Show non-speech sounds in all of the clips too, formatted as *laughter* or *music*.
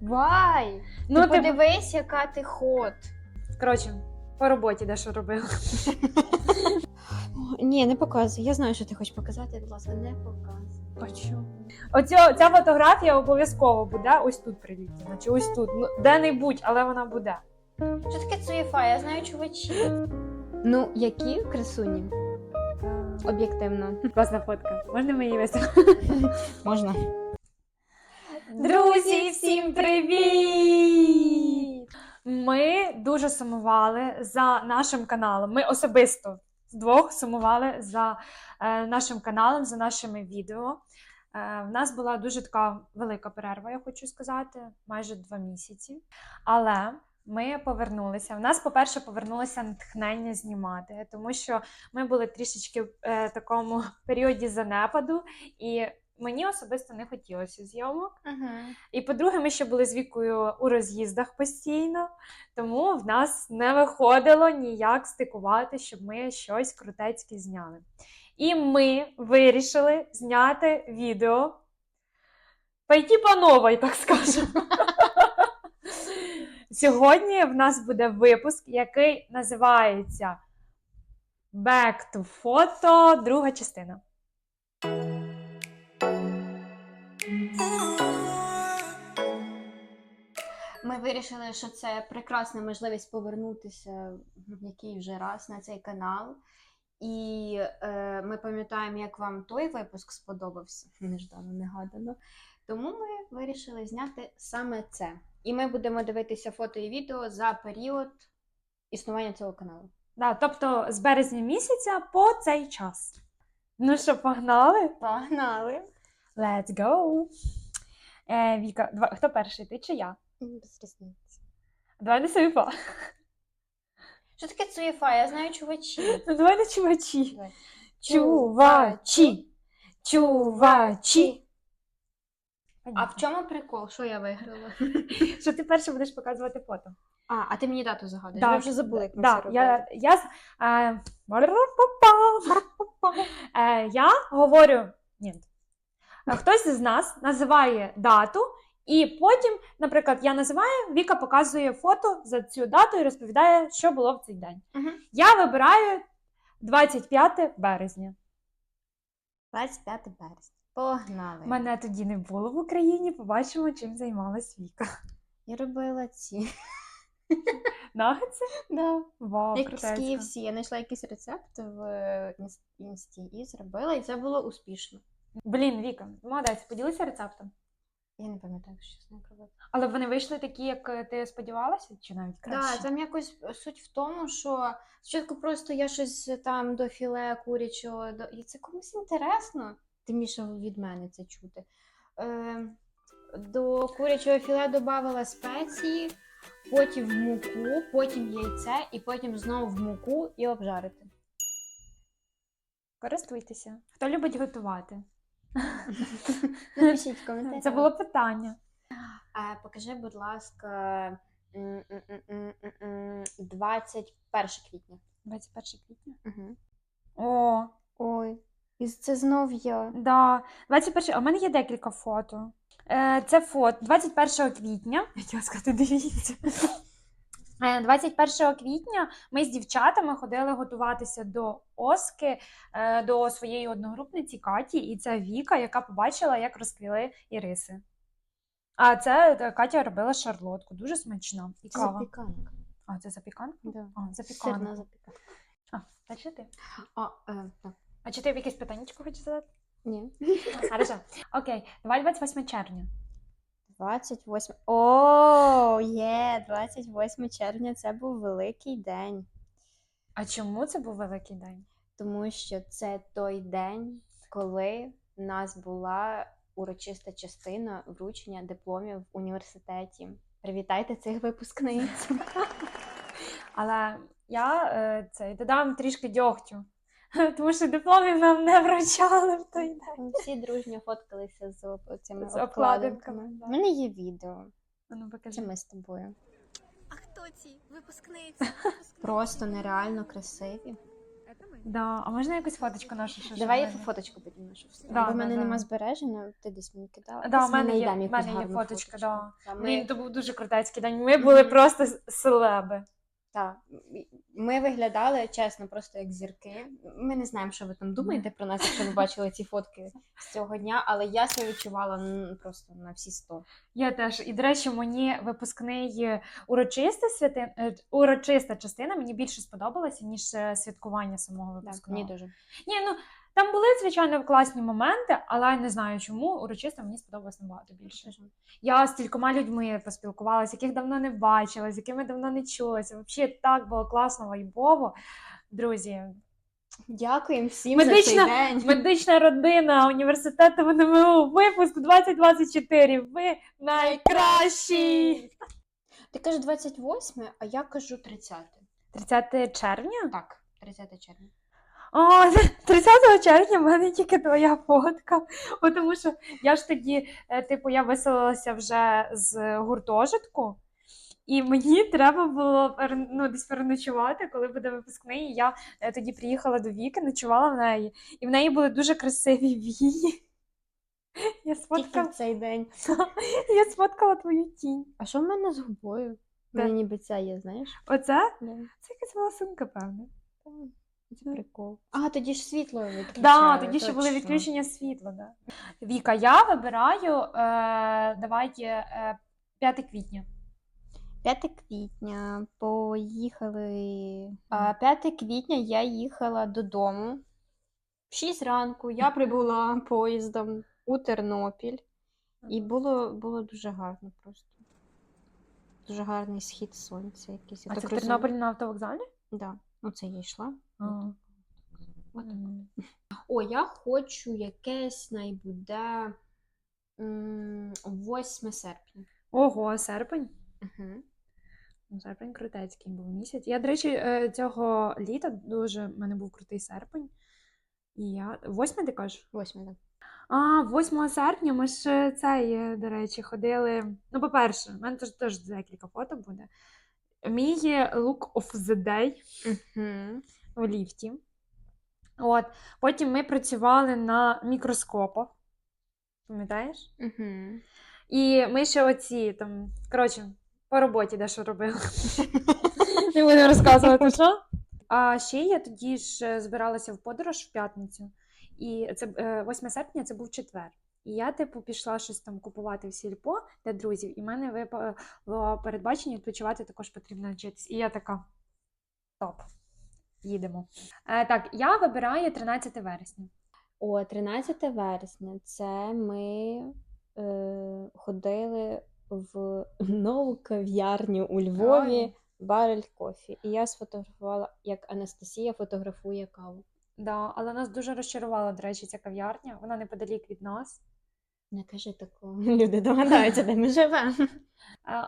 Вай! Ну, ти ти- подивись, яка ти хот. Коротше, по роботі дещо робила. *laughs* Ні, не показуй. Я знаю, що ти хочеш показати, будь ласка, не показуй. Бачу. Оця ця фотографія обов'язково буде ось тут приліплена, чи ось тут. Ну, де-небудь, але вона буде. Що таке цуєфа? Я знаю чувачі. Ну, які красуні? Об'єктивно. *laughs* Класна фотка. Можна мені виставити? Можна. Друзі, всім привіт! Ми дуже сумували за нашим каналом. Ми особисто вдвох сумували за е, нашим каналом, за нашими відео. Е, в нас була дуже така велика перерва, я хочу сказати, майже два місяці. Але ми повернулися. У нас, по-перше, повернулося натхнення знімати, тому що ми були трішечки в е, такому періоді занепаду, і мені особисто не хотілося зйомок. Ага. І по-друге, ми ще були з вікою у роз'їздах постійно, тому в нас не виходило ніяк стикувати, щоб ми щось крутецьке зняли. І ми вирішили зняти відео. Пойти по новій, так скажемо. *laughs* Сьогодні в нас буде випуск, який називається Back to Photo, друга частина. Ми вирішили, що це прекрасна можливість повернутися в який вже раз на цей канал. І е, ми пам'ятаємо, як вам той випуск сподобався, *laughs* неждано негадано. Тому ми вирішили зняти саме це. І ми будемо дивитися фото і відео за період існування цього каналу. Да, тобто з березня місяця по цей час. Ну що, погнали? Погнали! Let's go! Е, Віка, два, хто перший? Ти чи я? Без різниці. Давай собі по. Що таке цуєфа? Я знаю чувачі. Ну, *laughs* давай на чувачі. Давай. Чувачі! Чувачі! А в чому прикол? Що я виграла? *laughs* Що ти перше будеш показувати фото? А, а ти мені дату загадуєш. Да, Ви вже забули, як ми да, це робили. я, я, е, е, я говорю, ні. Хтось з нас називає дату, і потім, наприклад, я називаю, Віка показує фото за цю дату і розповідає, що було в цей день. Мгм. Я вибираю 25 березня. 25 березня. Погнали. Мене тоді не було в Україні. Побачимо, чим займалась Віка. Я робила ці. Нагетси? Да. Вау, Як з. KFC. Я знайшла якийсь рецепт в інсті і зробила, і це було успішно. Блін, Віка, молодець, поділися рецептом. Я не пам'ятаю, що чесно робити. Але вони вийшли такі, як е, ти сподівалася, чи навіть краще? Так, там якось суть в тому, що спочатку просто я щось там до філе курячого, до... і це комусь інтересно, тим більше від мене це чути. Е, до курячого філе додавала спеції, потім в муку, потім яйце, і потім знову в муку і обжарити. Користуйтеся. Хто любить готувати? *laughs* Напишіть в коментарях. Це було питання. Е, покажи, будь ласка, м, м, м, м, м, м, 21 квітня. 21 квітня. Угу. О, Ой, і це знов я. да. 21. А в мене є декілька фото. Е, Це фото 21 квітня. *laughs* Я хотіла сказати, дивіться. Е, 21 квітня ми з дівчатами ходили готуватися до Оски, е, до своєї одногрупниці Каті, і це Віка, яка побачила, як розквіли іриси. А це е, Катя робила шарлотку, дуже смачна. І кава. Запіканка. А, це запіканка? Да. А, запіканка. Запіканка. А, та чи ти? А, е, так. А чи ти якесь питання хочеш задати? Ні. Хорошо. Окей, давай 28 червня. 28. О, є, 28 червня це був великий день, А чому це був великий день? тому що це той день, коли в нас була урочиста частина вручення дипломів в університеті. Привітайте цих випускниць. *laughs* Але я е, цей додам трішки дьогтю. Тому що дипломів нам не вручали в той день. Ми Всі дружньо фоткалися з цими З обкладинками, обкладинками. да. У мене є відео. А Ну, Це покажи. ми з тобою. А хто ці випускниці? Просто нереально красиві. Да. А можна якусь фоточку нашу? ще Давай я фоточку потім нашу вставлю. Да, Бо в да, мене да. нема збереження, ти десь мені кидала. Да, Десь в мене є- знайдемо в якусь мене є гарну фоточка, да. Та, ми- Блін, то був дуже крутецький день. Ми були просто с- селеби. Так, ми виглядали чесно, просто як зірки. Ми не знаємо, що ви там думаєте про нас, якщо ви бачили ці фотки з цього дня, але я себе відчувала просто на всі сто. Я теж. І, до речі, мені випускний урочиста святи... е, урочиста частина мені більше сподобалася, ніж е, святкування самого Так, мені дуже. Ні, ну там були, звичайно, класні моменти, але я не знаю чому. Урочисто мені сподобалось набагато більше. Я з кількома людьми поспілкувалася, яких давно не бачила, з якими давно не чулася. Взагалі так було класно, вайбово. Друзі, Дякуємо всім Медична- за цей день. медична родина університету ВНМУ, випуск 2024. Ви найкращі! Ти кажеш 28, а я кажу 30. 30 червня? Так, 30 червня. О, *laughs* 30 червня в мене тільки твоя фотка. Бо Тому що я ж тоді, е, типу, я виселилася вже з гуртожитку, і мені треба було ну, десь переночувати, коли буде випускний. І я е, тоді приїхала до Віки, ночувала в неї, і в неї були дуже красиві вії. *laughs* Я Тільки в сфоткала, цей день. *laughs* я сфоткала твою тінь. А що в мене з губою? Мене ніби це є, знаєш? Оце? Це якась волосинка, певно. Прикол. А, тоді ж світло відключали. Да, тоді ще були відключення світла. Да. Віка, я вибираю е, давайте е, 5 квітня. 5 квітня поїхали. А 5 квітня я їхала додому. В 6 ранку я прибула поїздом у Тернопіль. І було, було дуже гарно просто. Дуже гарний схід сонця якийсь. А так це в. Тернополі на автовокзалі? Да. Ну, це я йшла. От. О, я хочу якесь найбуде м, 8 серпня. Ого, серпень. Угу. Серпень крутецький був місяць. Я, до речі, е, цього літа дуже в мене був крутий серпень. І я. Восьме ти кажеш? 8, так. А, 8 серпня ми ж е, цей, е, до речі, ходили. Ну, по-перше, в мене теж, теж декілька фото буде. Мій є look of the day Угу. в ліфті. От. Потім ми працювали на мікроскопах. Пам'ятаєш? Угу. І ми ще оці там, коротше, по роботі дещо робили. *laughs* Не буду розказувати, що. А ще я тоді ж е, збиралася в подорож в п'ятницю. І це е, 8 серпня це був четвер. І я, типу, пішла щось там купувати в сільпо для друзів, і в мене випало передбачення відпочивати також потрібно вчитись. І я така: топ, їдемо. Е, так, я вибираю 13 вересня. О, 13 вересня це ми е, ходили в нову кав'ярню у Львові Барель Кофі. І я сфотографувала, як Анастасія фотографує каву. Да, але нас дуже розчарувала, до речі, ця кав'ярня. Вона неподалік від нас. Не кажи такого. *laughs* Люди догадаються, де ми живемо.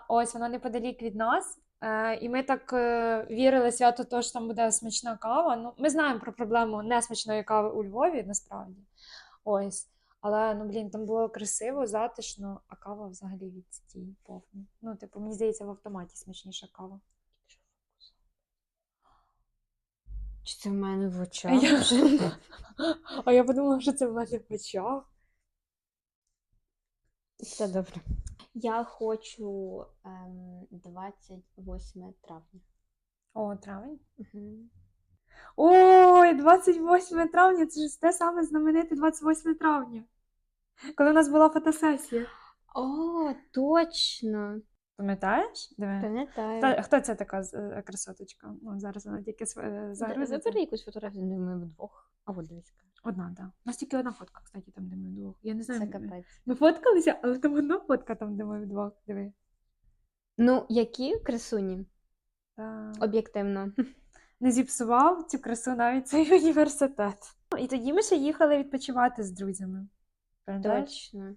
Ось вона неподалік від нас. Е, І ми так е, вірили свято, то що там буде смачна кава. Ну, ми знаємо про проблему несмачної кави у Львові, насправді. Ось. Але ну блін, там було красиво, затишно, а кава взагалі відстій повний. Ну, типу, мені здається, в автоматі смачніша кава. Чи це в мене в А очах? я, *laughs* а я подумала, що це в мене в очах. Все добре. Я хочу ем, 28 травня. О, травень. Угу. Ой, 28 травня, це ж те саме знамените 28 травня. Коли у нас була фотосесія. *gasps* О, точно! Пам'ятаєш? Диви. Пам'ятаю. Хто, хто це така е, красоточка? Ну, зараз вона тільки св- е, загрузиться. Забери якусь фотографію, ми вдвох. А от дивись. Одна, так. Да. У нас тільки одна фотка, кстати, там, де ми вдвох. Я не знаю. Це капець. Ми фоткалися, але там одна фотка там, де ми вдвох. Диви. Ну, які красуні? Та... Об'єктивно. Не зіпсував цю красу навіть цей *laughs* університет. І тоді ми ще їхали відпочивати з друзями. Точно.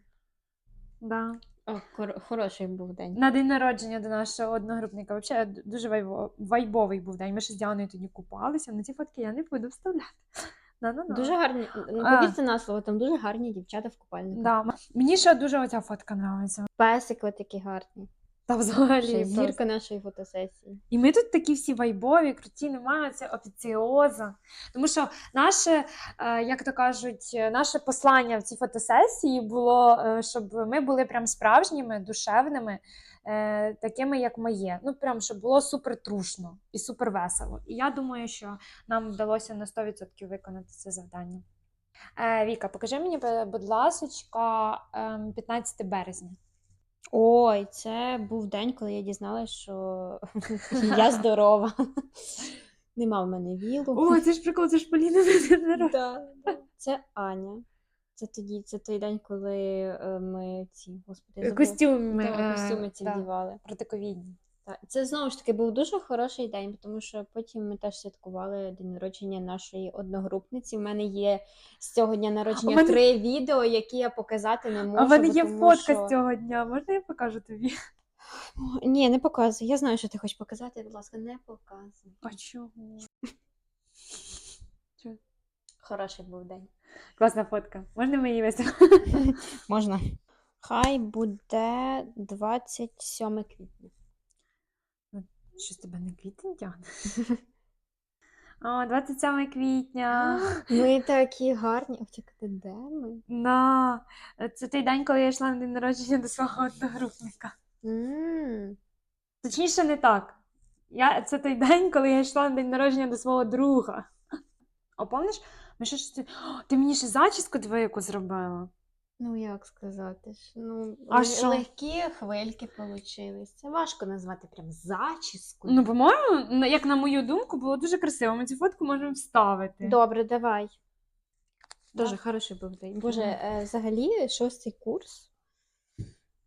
Да. О, хор- хороший був день. На день народження до нашого одногрупника. Взагалі дуже вайбовий був день. Ми ще з Діаною тоді купалися. На ці фотки я не буду вставляти. На-на-на. Дуже гарні. Ну, повірте на слово, там дуже гарні дівчата в купальниках. Да. Мені ще дуже оця фотка подобається. Песик от які гарні. Та взагалі. Ще зірка нашої фотосесії. І ми тут такі всі вайбові, круті, немає це офіціоза. Тому що наше, е, як то кажуть, е, наше послання в цій фотосесії було, е, щоб ми були прям справжніми, душевними, е, такими, як ми є. Ну, прям, щоб було супер трушно і супер весело. І я думаю, що нам вдалося на 100% виконати це завдання. Е, Віка, покажи мені, будь ласка, 15 березня. Ой, це був день, коли я дізналася, що *laughs* я здорова. Нема в мене вілу. О, це ж прикол, це ж Поліна. *laughs* Це Аня. Це тоді, це той день, коли е, ми ці, господи, я. Костюми, Да, е, костюми ці да, вдівали. протиковідні. Так. Це знову ж таки був дуже хороший день, тому що потім ми теж святкували день народження нашої одногрупниці. У мене є з цього дня народження мене- три відео, які я показати не можу. А в мене є тому фотка що- з цього дня. Можна я покажу тобі? Ні, не показуй. Я знаю, що ти хочеш показати. Будь ласка, не показуй. А чого? Хороший був день. Класна фотка. Можна ми її виставимо? Можна. Хай буде 27 квітня. Щось тебе не квітень тягне. О, 27 квітня. *gasps* Ми такі гарні. Тільки де ми? На. Це той день, коли я йшла на день народження до свого одногрупника. М. Точніше, не так. Я... Це той день, коли я йшла на день народження до свого друга. О, помниш? Ми ще ж... О, ти мені ще зачіску двояку зробила. Ну, як сказати ж? Ну, А що? легкі хвильки получились. Це важко назвати прям зачіскою. Ну, по-моєму, як на мою думку, було дуже красиво. Ми цю фотку можемо вставити. Добре, давай. Дуже Так. хороший був день. Боже, е, взагалі, шостий курс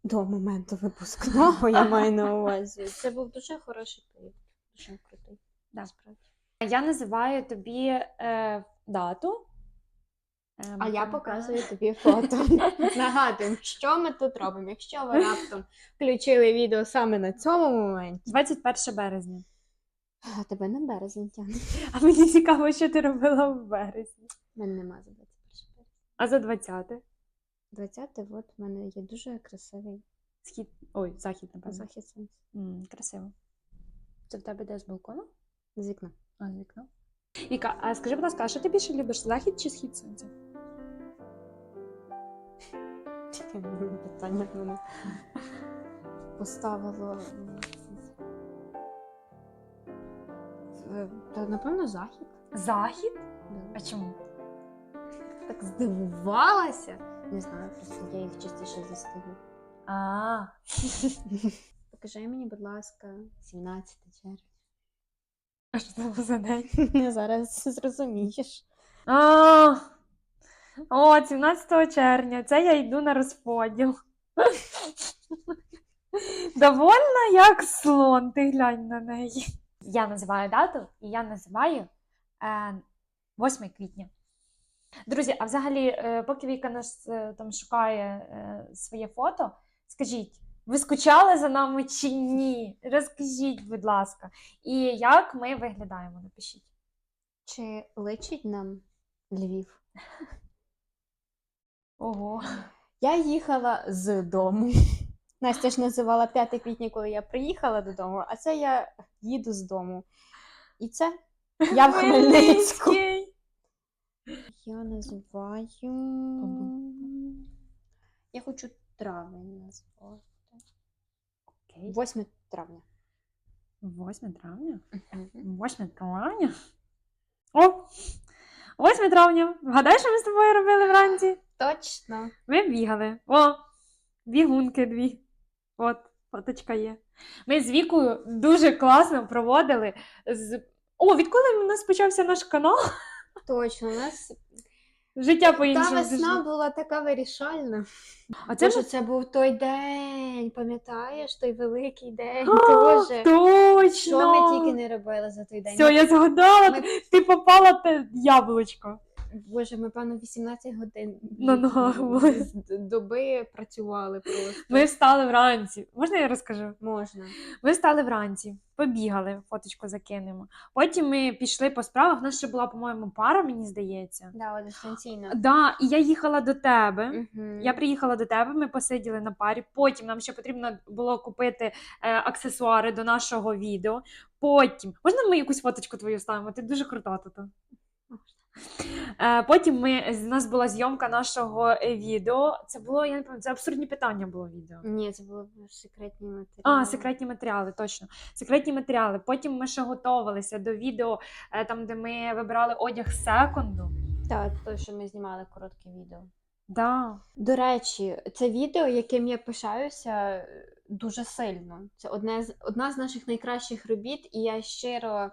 до моменту випускного, *laughs* я маю на увазі. Це був дуже хороший період. Дуже крутий. Да. Я називаю тобі е, дату. Е, А я показую *laughs* тобі фото. Нагадуємо, що ми тут робимо. Якщо ви раптом включили відео саме на цьому моменті, 21 березня. а тебе на березень тягне. А мені цікаво, що ти робила в березні. У мене нема за 21 березня. А за 20 20 от в мене є дуже красивий схід. Ой, захід, напевно. захід сонця красиво. Це в тебе де з балкону? з вікна. А, з вікна. Віка, а скажи, будь ласка, а що ти більше любиш? Захід чи схід сонця? Питання мене поставило. Е, Та напевно захід. Захід? Да. А чому? Так здивувалася. Не знаю, просто я їх частіше застаю. А, Покажи мені, будь ласка, 17 червня. А що це був за день? *laughs* Зараз зрозумієш. А, о, 17 червня. Це я йду на розподіл. *laughs* Довольна як слон, ти глянь на неї. Я називаю дату, і я називаю е, 8 квітня. Друзі, а взагалі, е, поки Віка нас е, там шукає е, своє фото, скажіть, ви скучали за нами чи ні? Розкажіть, будь ласка. І як ми виглядаємо? Напишіть. Чи личить нам Львів? Ого. Я їхала з дому. Настя ж називала 5 квітня, коли я приїхала додому, а це я їду з дому. І це я в Хмельницьку. Я називаю. Я хочу травень назвати. Окей. 8 травня. 8 травня? 8 травня? О! 8 травня. Вгадай, що ми з тобою робили вранці? Точно. Ми бігали. О! Бігунки дві. От, фоточка є. Ми з Вікою дуже класно проводили. З... О, відколи у нас почався наш канал? Точно. У нас Життя та по-іншому. весна була така вирішальна. А це Боже, ми... це був той день, пам'ятаєш, той великий день. Точно! Що ми тільки не робили за той день? Все, я згадала, Ми- ти попала те яблучко. Боже, ми, певно, 18 годин На ногах були. доби працювали просто. Ми встали вранці. Можна я розкажу? Можна. Ми встали вранці, побігали, фоточку закинемо. Потім ми пішли по справах. У нас ще була, по-моєму, пара, мені здається. Да, дистанційно. Да, і я їхала до тебе. Мгм. Я приїхала до тебе, ми посиділи на парі. Потім нам ще потрібно було купити е, аксесуари до нашого відео. Потім, можна ми якусь фоточку твою ставимо? Ти дуже крута тут. Е, потім ми, у нас була зйомка нашого е, відео. Це було, я не пам'ятаю, це абсурдні питання було відео. Ні, це були секретні матеріали. А, секретні матеріали, точно. Секретні матеріали. Потім ми ще готувалися до відео, е, там, де ми вибирали одяг секунду. Так, то, що ми знімали коротке відео. Да. До речі, це відео, яким я пишаюся дуже сильно. Це одне з одна з наших найкращих робіт, і я щиро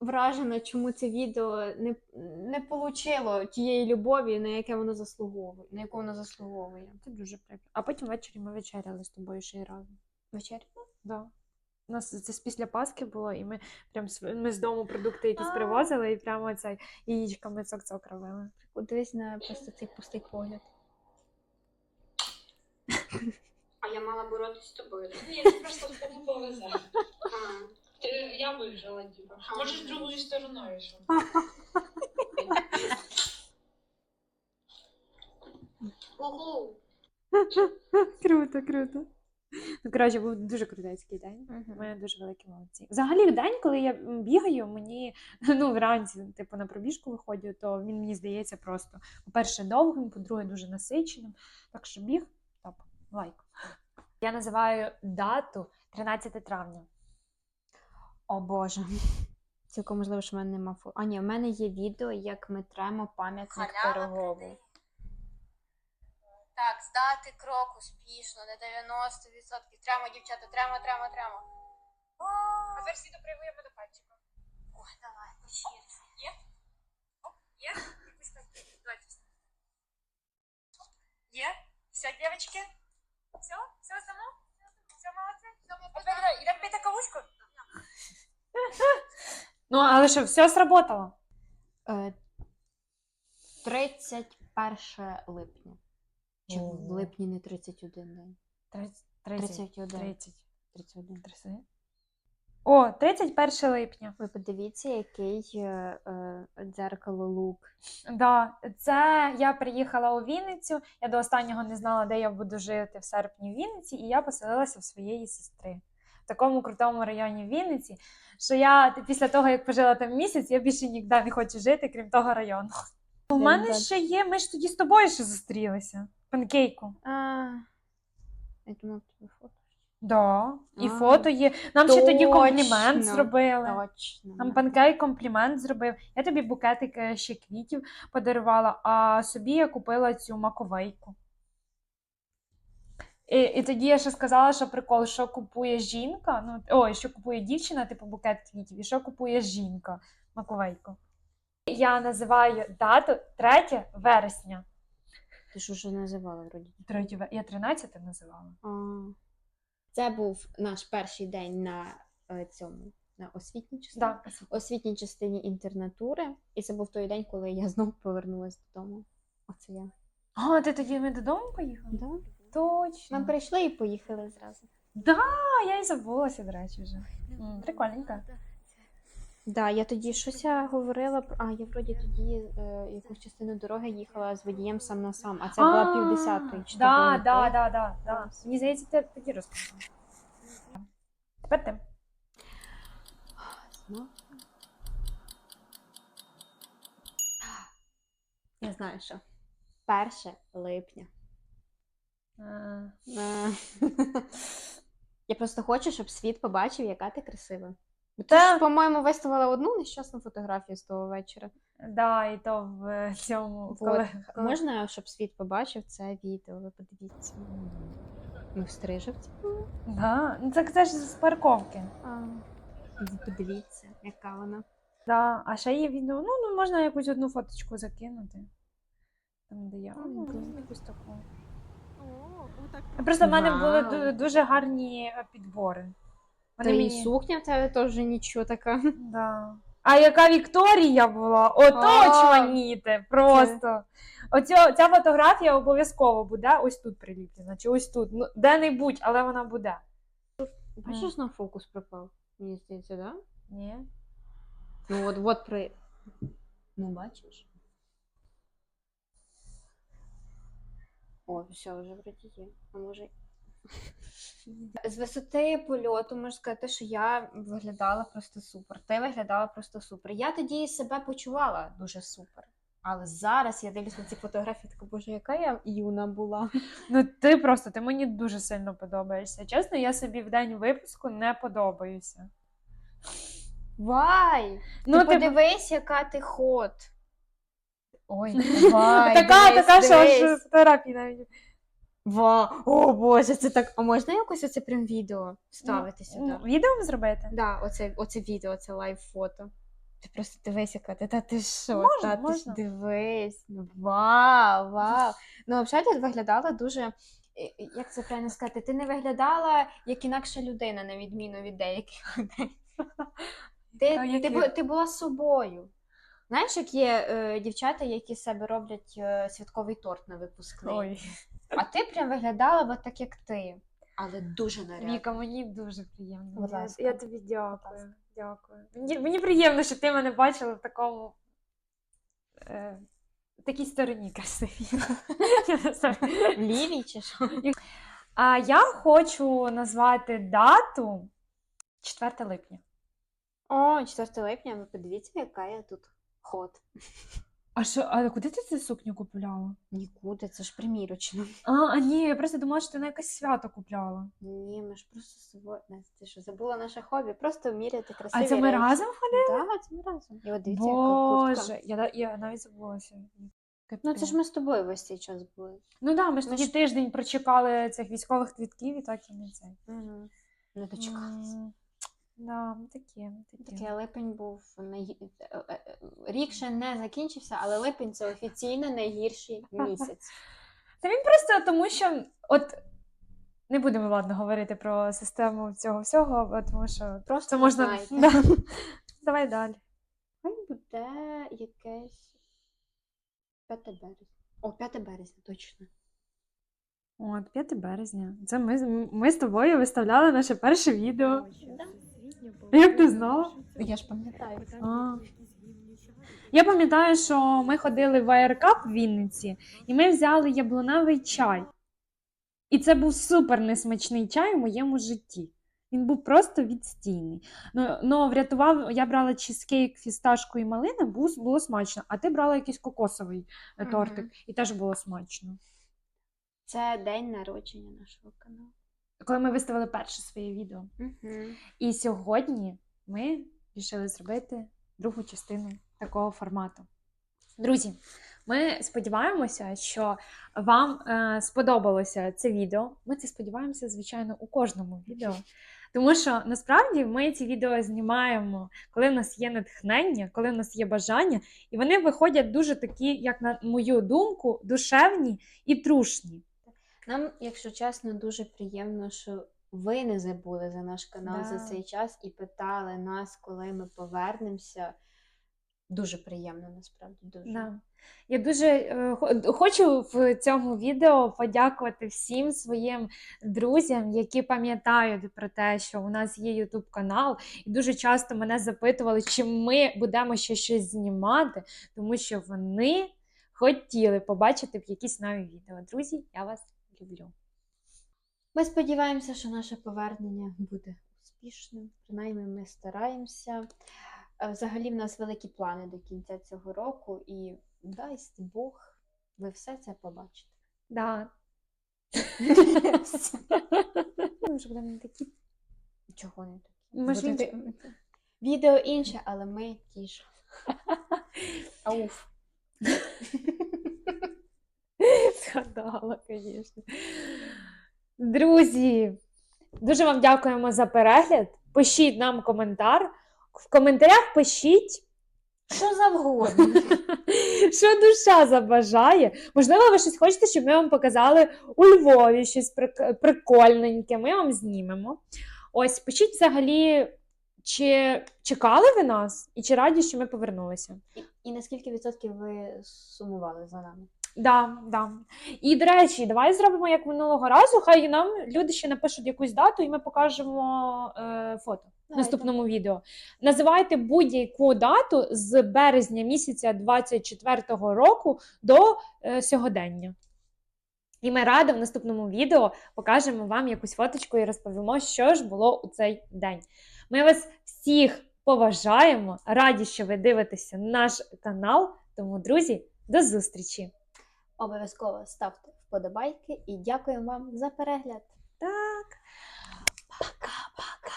вражена, чому це відео не, не получило тієї любові, на яке воно заслуговує, на яку воно заслуговує. Це дуже прикро. А потім ввечері ми вечеряли з тобою ще й разом. Вечеря? Да. У нас це з після Пасхи було, і ми прям ми з дому продукти якісь привозили, і прямо цей яєчками цок-цок робили. Дивись на просто цей пустий погляд. А я мала боротися з тобою. Ні, це просто повезе. Вижила, типа. Можеш другою стороною йшов. Угу. *laughs* Круто, круто. Ну, коротше, був дуже крутецький день. Ми дуже великі молодці. Взагалі, в день, коли я бігаю, мені *laughs* ну вранці, типу, на пробіжку виходжу, то він мені здається просто, по-перше, довгим, по-друге, дуже насиченим. Так що біг топ, лайк. Я називаю дату 13 травня. О Боже. Цілком можливо, що в мене нема фото. А ні, в мене є відео, як ми тремо пам'ятник Пирогову. Так, здати крок успішно на 90%. Тремо, дівчата, тремо, тремо, тремо. А тепер всі допривуємо до пальчика. Ой, давай, вечірці. Є? Оп, є? Якусь так. Давайте. Є? Все, дівчатки? Все? Все само? Все, молодці? Тепер давай, йдемо пити кавуську? Ну, але що, все сработало? Е, 31 липня. Чи в Ого. липні не 31 день? 30, 31. 30, 31. 30. О, 31 липня. Ви подивіться, який е, е, дзеркало лук. Да, це я приїхала у Вінницю. Я до останнього не знала, де я буду жити в серпні в Вінниці, і я поселилася в своєї сестри такому крутому районі Вінниці, що я після того, як пожила там місяць, я більше ніде не хочу жити, крім того району. У мене не ще є, ми ж тоді з тобою ще зустрілися. Панкейку. А, я думала, тебе фото. Да. І А, фото є. Нам ще тоді комплімент точно. зробили. Точно. Нам панкейк комплімент зробив. Я тобі букетик е, ще квітів подарувала, а собі я купила цю маковейку. І, і тоді я ще сказала, що прикол, що купує жінка, ну, ой, що купує дівчина, типу букет квітів, і що купує жінка маковейку. Я називаю дату 3 вересня. Ти ж уже називала вроді. 3 ве- Я 13 називала. А, це був наш перший день на е, цьому на освітній частині. Да. освітній частині інтернатури, і це був той день, коли я знову повернулася додому. Оце я. А, ти тоді ми додому поїхали? Да? Точно. Ми прийшли і поїхали зразу. А, я і забулася, до речі, вже. М, Прикольненько. Да, я тоді щось я говорила про. А, я вроді тоді е, якусь частину дороги їхала з водієм сам на сам, а це була півдесятої. Чи то Да, було да, три? да, да, да. Мені здається, ти тоді розказала. Тепер ти. Ну. Я знаю, що. 1 липня. Е, Е, *laughs* Я просто хочу, щоб світ побачив, яка ти красива. Ти ж, по-моєму, виставила одну нещасну фотографію з того вечора. Да, і то в цьому. Вот. Коли. Можна, щоб світ побачив це відео? Ви подивіться. Ми в Стрижевці. Да. Ну, це, це ж з парковки. А, подивіться, яка вона. Да. А ще є відео. Ну, ну, можна якусь одну фоточку закинути. Там, де я. Ну, якусь таку. Просто в мене були ду- дуже гарні е, підбори. Та Вони і мені... сукня в тебе теж нічого така. Да. А яка Вікторія була? Ото А. очманіти, просто. Оця, ця фотографія обов'язково буде ось тут приліплена, чи ось тут. Ну, де-небудь, але вона буде. Бачиш, на фокус пропав? Мені здається, да? Ні. Ну от, от при. Ну, бачиш? О, все, вже вроді є. А може. З висоти польоту можу сказати, що я виглядала просто супер. Ти виглядала просто супер. Я тоді себе почувала дуже супер. Але зараз я дивлюсь на ці фотографії, така боже, яка я юна була. Ну ти просто, ти мені дуже сильно подобаєшся. Чесно, я собі в день випуску не подобаюся. Вай! Ну, ти ти- подивись, яка ти хот. Ой, *laughs* така, така, що аж фотографії навіть. Ва, о боже, це так. А можна якось оце прям відео вставити сюди? Ну, Відео зробити? Да, оце, оце відео, це лайв фото. Ти просто дивись, яка ти. Та ти що? Можна, та ти ж дивись. Ну, вау, вау. *laughs* Ну, взагалі ти виглядала дуже. е, е, Як це правильно сказати? Ти не виглядала як інакша людина, на відміну від деяких людей. *laughs* Ти, А ти, бу- ти була собою. Знаєш, як є е, дівчата, які себе роблять е, святковий торт на випускний. Ой. А ти прям виглядала от так, як ти. Але дуже нарядно. Віка, мені дуже приємно. Будь Я- ласка. Я тобі дякую. Дякую. Мені, мені приємно, що ти мене бачила в такому. Е, такій стороні красивій. Я не знаю. Лівій чи що? А я хочу назвати дату 4 липня. О, 4 липня, ви подивіться, яка я тут ход. А що, а куди ти цю сукню купляла? Нікуди, це ж примірочно. А, а ні, я просто думала, що ти на якесь свято купляла. Ні, ми ж просто з собою. Настя, Ти що забула наше хобі? Просто міряти красиві А це ми речі. разом ходили? Так, це ми разом. І от дивіться, яка куртка. Боже, я, я навіть забулася. Ну це ж ми з тобою весь цей час були. Ну да, ми ж ми тоді ж- тиждень прочекали цих військових квітків і так і не цей. Угу. Не дочекалися. М, Да, таке, таке. Такий липень був най... е, е, е, рік ще не закінчився, але липень це офіційно найгірший *laughs* місяць. Та він просто тому, що от не будемо ладно говорити про систему цього всього, тому що Просто це можна. Да. *laughs* Давай далі. Хай буде якесь 5 березня. О, 5 березня, точно. От, 5 березня. Це ми, ми з тобою виставляли наше перше відео. Як ти знала? Я ж пам'ятаю. А. Я пам'ятаю, що ми ходили в аеркап в Вінниці, і ми взяли яблуневий чай. І це був супер несмачний чай у моєму житті. Він був просто відстійний. Ну, ну врятував, я брала чизкейк, фісташку і малини, був, було смачно. А ти брала якийсь кокосовий е, тортик, і теж було смачно. Це день народження нашого каналу. Коли ми виставили перше своє відео. Угу. І сьогодні ми вирішили зробити другу частину такого формату. Друзі, ми сподіваємося, що вам е, сподобалося це відео. Ми це сподіваємося, звичайно, у кожному відео. Тому що насправді ми ці відео знімаємо, коли в нас є натхнення, коли в нас є бажання, і вони виходять дуже такі, як на мою думку, душевні і трушні. Нам, якщо чесно, дуже приємно, що ви не забули за наш канал за цей час і питали нас, коли ми повернемося. Дуже приємно, насправді дуже. Да. Я дуже е, хочу в цьому відео подякувати всім своїм друзям, які пам'ятають про те, що у нас є YouTube канал, і дуже часто мене запитували, чи ми будемо ще щось знімати, тому що вони хотіли побачити в якісь нові відео. Друзі, я вас люблю. Ми сподіваємося, що наше повернення буде успішним. Принаймні, ми стараємося. Е, Взагалі, в нас великі плани до кінця цього року, і дасть Бог, ви все це побачите. Да. *laughs* Ми вже будемо не такі. Чого не такі? Ми ж Відео інше, але ми ті ж. *laughs* Ауф. *laughs* Згадала, звісно. Друзі, дуже вам дякуємо за перегляд. Пишіть нам коментар. В коментарях пишіть, Що завгодно. *laughs* що душа забажає. Можливо, ви щось хочете, щоб ми вам показали у Львові щось прик- прикольненьке. Ми вам знімемо. Ось, пишіть взагалі чи чекали ви нас, і чи раді, що ми повернулися? І, і на скільки відсотків ви сумували за нами? Да, да. І до речі, давай зробимо як минулого разу. Хай нам люди ще напишуть якусь дату, і ми покажемо е, фото в наступному відео. Називайте будь-яку дату з березня місяця 24-го року до е, сьогодення. І ми раді в наступному відео покажемо вам якусь фоточку і розповімо, що ж було у цей день. Ми вас всіх поважаємо, раді, що ви дивитеся наш канал. Тому, друзі, до зустрічі! Обов'язково ставте вподобайки і дякуємо вам за перегляд. Так. Пока-пока.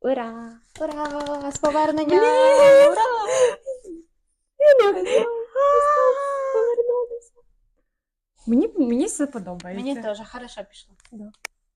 Ура! Ура! З поверненням! Ура! Мені, мені все подобається. Мені теж хорошо пішло.